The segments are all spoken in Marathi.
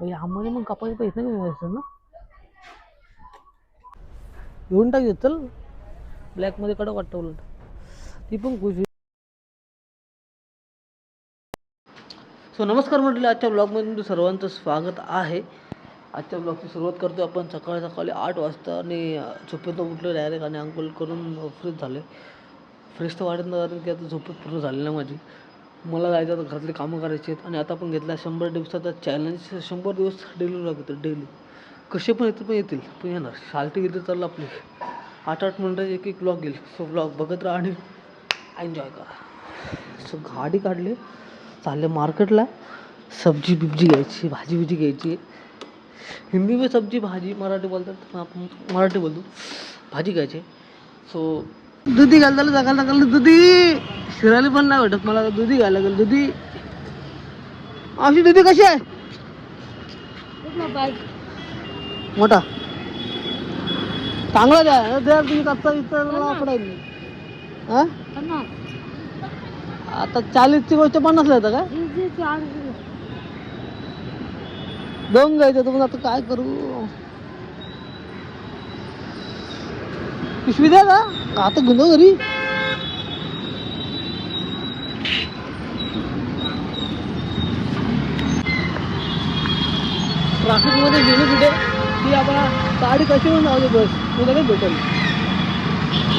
यामध्ये मग कापायचे पैसे नाही मिळायचे ना? घेऊन टाक हे, चल. ब्लॅकमध्ये कडक वाटतं उलट ती पण खुश सो नमस्कार म्हटलं आजच्या ब्लॉगमध्ये तुमचं सर्वांचं स्वागत आहे. आजच्या ब्लॉगची सुरुवात करतो आपण. सकाळी सकाळी आठ वाजता आणि अं, झोपेतून उठलो डायरेक्ट आणि अंघोळ करून फ्रेश झाले फ्रेश तर वाटत नाही कारण की आता झोपेत पूर्ण झाली ना माझी. मला जायचं आता घरातले कामं करायचे आहेत. आणि आता आपण घेतला शंभर दिवसाचा चॅलेंज शंभर दिवस डेली ब्लॉग डेली कसे पण येतील पण येतील. पण येणार. शालटी गेली चाललं आपली. आठ आठ मिनटं एक एक ब्लॉग येईल. सो ब्लॉग बघत राहा आणि एन्जॉय करा. सो गाडी काढली. चालले मार्केटला सब्जी बिब्जी घ्यायची भाजी बिजी घ्यायची. हिंदी में सब्जी भाजी मराठी बोलतात. आपण मराठी बोलतो. भाजी घ्यायची. सो दुधी घालताना सकाळ सकाळ दुधी. शिरायला पण नाही वाटत मला दुधी घालायला लागेल दुधी. अशी दुधी कशी आहे? मोठा. चांगला द्या. द्या तुम्ही कच्चा विचार हा? आता चाळीसची गोष्ट पन्नासला येतं का? दोन घ्यायचं तर मग आता काय करू? पिशवी द्या का आता गेलो जाऊ घरी. ट्रॅफिकमध्ये गेलो कुठे की आपला गाडी कशी म्हणून जाऊ बस तुला काही भेटेल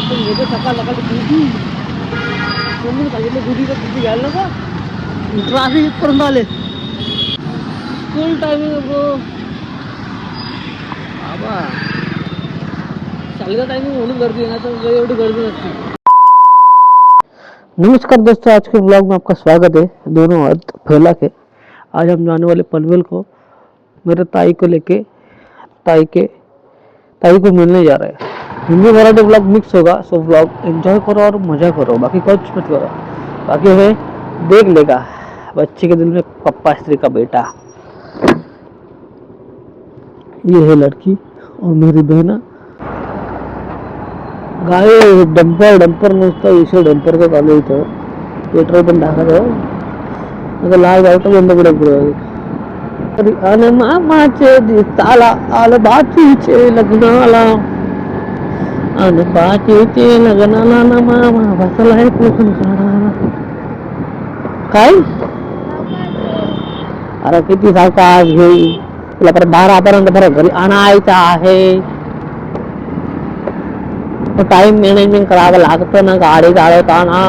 पण घेतो सकाळ सकाळी दुधी म्हणून सांगितलं दुधी तर दुधी घ्यायला नका. ट्रॅफिक इथपर्यंत आले. फुल टायमिंग ब्रो बाबा. चालका टाइमिंग म्हणून गर्दी ना तर एवढी गर्दी नसते नमस्कार दोस्तों, आज के ब्लॉग में आपका स्वागत है दोनों हाथ फैला के। आज हम जाने वाले पनवेल को। मेरे ताई को लेके, ताई के, ताई को मिलने जा रहे हैं। हिंदी मराठी ब्लॉग मिक्स होगा सो ब्लॉग एंजॉय करो और मज़ा करो, बाकी कुछ मत करो। बाकी हमें देख लेगा, बच्चे के दिल में पप्पा स्त्री का बेटा। ये है लड़की और मेरी बहना। गाय डंपर डंपर नुसतं इशे डंपरचं चालू आहे इथं पेट्रोल पण टाकत आता लाल गाव तर बंद पडेल पुढे अन मामाचे दिसाला आल बाचीचे लग्नाला अन बाचीचे लग्नाला ना मामा बसलाय पुसून काढायला काय अरे किती सावकाश घेई तुला परत बारापर्यंत परत घरी आणायचं आहे टाइम मॅनेजमेंट करावं लागतं ना गाडी चालवताना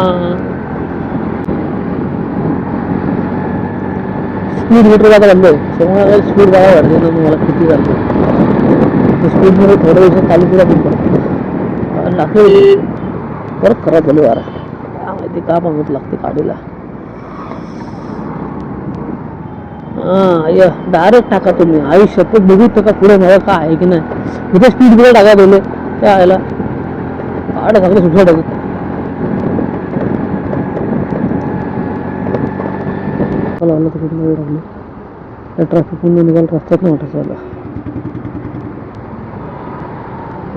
स्पीड मीटर बघा बंद समोर स्पीड बघा वाढते ना तुम्हाला किती चालते स्पीडमध्ये थोडं दिवसात चालू केला पण पडतो परत खराब झाली वारा. काय माहिती का मागत लागते गाडीला. हा डायरेक्ट टाका तुम्ही. आयुष्यात बघू का पुढे मला काय आहे की नाही. इथे स्पीड ब्रेक टाका दिले त्या आयला आड चांगलं सुटलं टाकू चला आलं तर कुठे वेळ लागली. त्या ट्रॅफिक पुन्हा निघाल रस्त्यात नाही वाटत चालला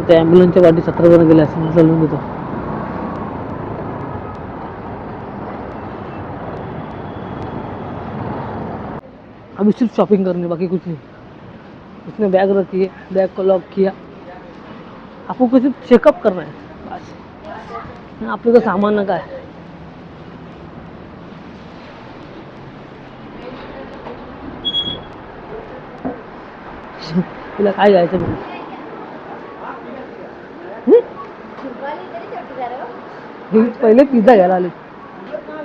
त्या ॲम्ब्युलन्सच्या वाटी सतरा जण गेले असं चालून देतो. अभी सिर्फ शॉपिंग करनी बाकी कुछ नहीं. उसने बैग रखी है बैग को लॉक किया. आपको सिर्फ चेकअप करना है आपलं तर सामान ना काय? तुला काय घ्यायचं पहिले पिझ्झा घ्यायला आले.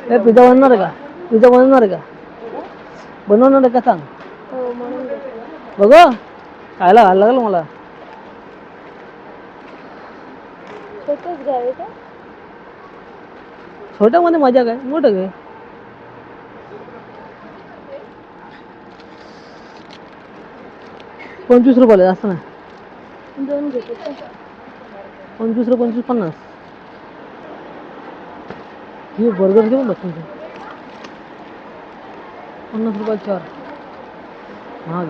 हे पिझ्झा बनणार का? पिझ्झा बनवणार आहे का? बनवणार आहे का सांग? बघ. खायला घालायला लागलं मला. छोट्यामध्ये मजा काय? मोठं काय? पंचवीस रुपयाला जास्त दोन घेते पंचवीस रुपये पंचवीस पन्नास. हे बर्गर घेऊन बस तुमचं. पन्नास रुपये चार. महाग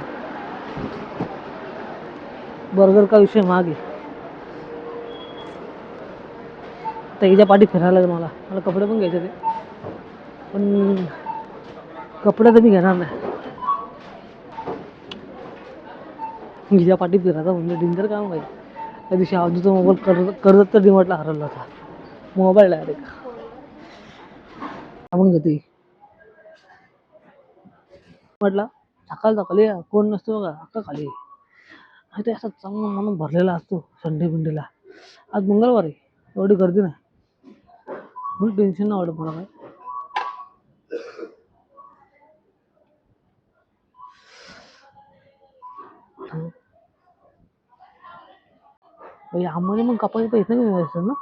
बर्गर का विषय महाग आहे. आता हिच्या पाठी फिरायला लागेल मला. मला कपडे पण घ्यायचे ते. पण कपडे तर मी घेणार नाही. हिच्या पाठी फिरायचा म्हणजे डिंजर काम माहिती त्या दिवशी आजूचा मोबाईल कर्ज कर्जत तर डिमाटला हरवला होता मोबाईल डायरेक्ट आपण घेते. म्हटला सकाळ सकाळी कोण नसतो बघा. अक्का खाली ते असा चांगला म्हणून भरलेला असतो संडे बिंडेला आज मंगळवार आहे. एवढी गर्दी नाही. म्हणून टेन्शन नाही वाटत मला काय आम्हाला मग कपाळी पैसे नाही मिळायचे ना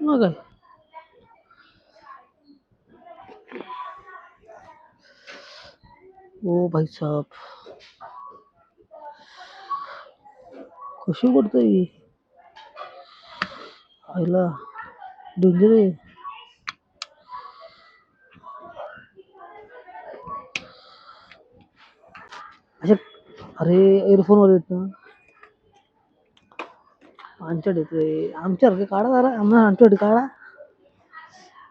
मग काय ओ भाई साहब कशी पडतोय ही? डोंगरे डेंजर अरे एअरफोनवर येत ना. आमच्याकडे येतोय आमच्यासारखे काढा जरा. आम्हाला आमच्याकडे काढा.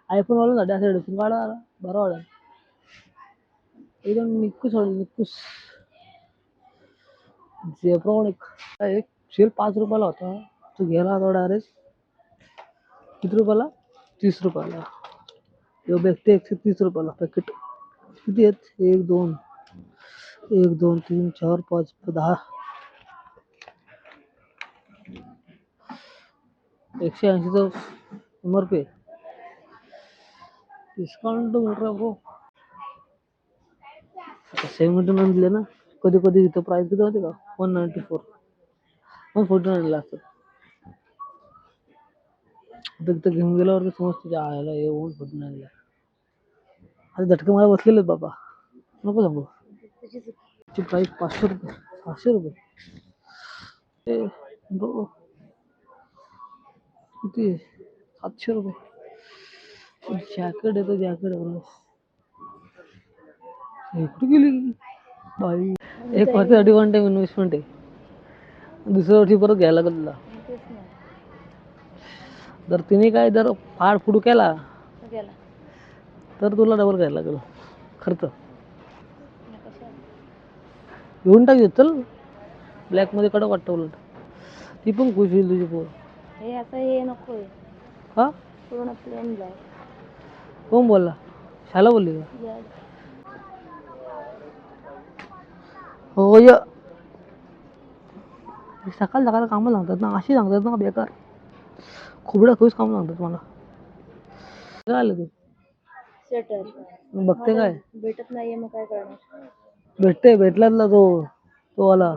आयफोन वाला साठी असं हेडफोन काढा जरा. बरं वाटेल. एकदम निक्कूस वाटेल निक्कूस जेप्रॉनिक एक सेल पाच रुपयाला होता. तो घ्यायला होता डायरेक्ट किती रुपयाला? तीस रुपयाला. यो भेटते एकशे तीस रुपयाला पॅकेट किती आहेत? एक दोन. एक दोन तीन चार पाच दहा. एकशे ऐंशीचं शंभर पे. डिस्काउंट म्हटलं रहा. ब्रो सेव्हन्टी नाईन दिले ना? कधी कधी इथं प्राईस किती होते का? One ninety four one forty नाईनला असतं तिथं घेऊन गेल्यावर समजतं की आयला हे वन फोर्टी आता झटके मला बसलेले बाबा. नको सांगू ची प्राईस पाचशे रुपये. पाचशे रुपये. किती? सातशे रुपये. जॅकेट येतं जॅकेट बरोबर. गेली बाई. एक वर्षासाठी वन टाइम इन्व्हेस्टमेंट आहे. दुसऱ्या वर्षी परत घ्यायला लागेल तुला. जर तिने काय जर फाड फुडू केला तर तुला डबल घ्यायला लागेल. खर्च घेऊन टाक चल. ब्लॅकमध्ये कडक वाटतं उलट. ती पण खुश होईल तुझी पोर. हे असं हे नकोय हा? पूर्ण प्लेन ब्लॅक कोण बोलला? शाला बोलली का? हो य. सकाळ सकाळ कामं सांगतात ना अशी सांगतात ना बेकार. खोबड्या खुश कामं सांगतात मला. काय आलं तू? स्वेटर मग बघते काय? भेटत नाहीये मग काय करणार? भेटते भेटलातला तो तो आला.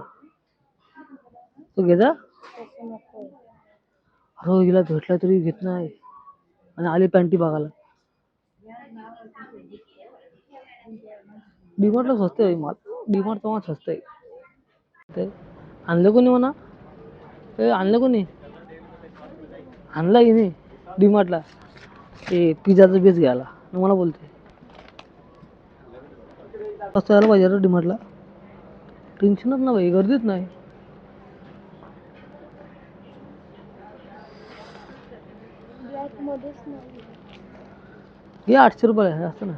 तो घेता तसं अरे हिला भेटला तरी घेत नाही. आणि आली पॅन्टी बघायला. डीमार्टला स्वस्त आहे माल. डीमार्ट तेव्हा स्वस्त आहे. ते आणलं कोणी म्हणा? ते आणलं कोणी? आणला की नाही? डीमार्टला. ते पिझ्झाचं बेस घ्यायला. मला बोलते कसं यायला पाहिजे रे डीमार्टला. टेन्शनच ना भाई गर्दीच नाही. हे आठशे रुपये आहे असतं ना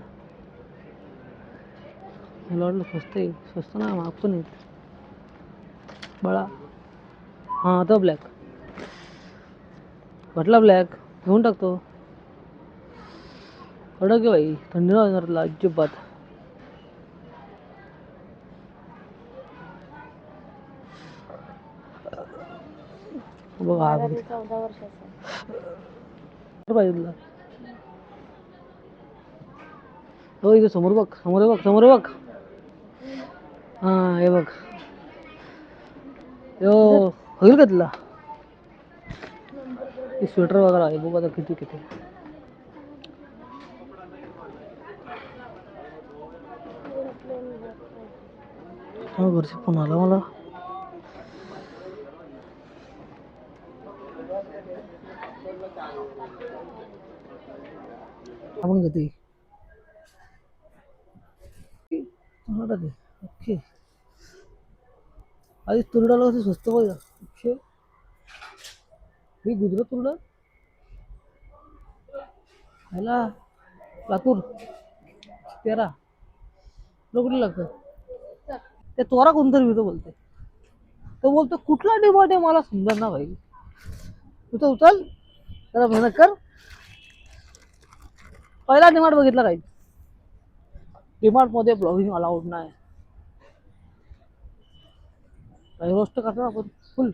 मला वाटलं स्वस्त आहे. स्वस्त ना महाग पण आहे बाळा. हां आता ब्लॅक म्हटला ब्लॅक घेऊन टाकतो कडक आहे बाई थंडी नाही वाजणार तुला अजिबात. बघा चौदा वर्षाचा पाहिजे तुला. हो इथे समोर बघ समोर बघ समोर बघ. हां हे बघ. हो होईल का तुला? हे स्वेटर वगैरे आहे बघ आता किती किती हा घरचे फोन आला मला आपण घेते ओके। आधी तुरडाला कसं स्वस्त पाहिजे हो ही गुजरात तुरडा ह्याला लातूर? तेरा. तुला कुठे लागतं ते तोरा कोणतरी मी तो बोलते तो बोलतो कुठला डिमांड आहे? मला समजा ना भाई तू तर उचल. जरा मेहनत कर. पहिला डिमांड बघितला काही? डिमांडमध्ये ब्लॉगिंग अलाउड नाही. काही रोस्ट करतो आपण? फुल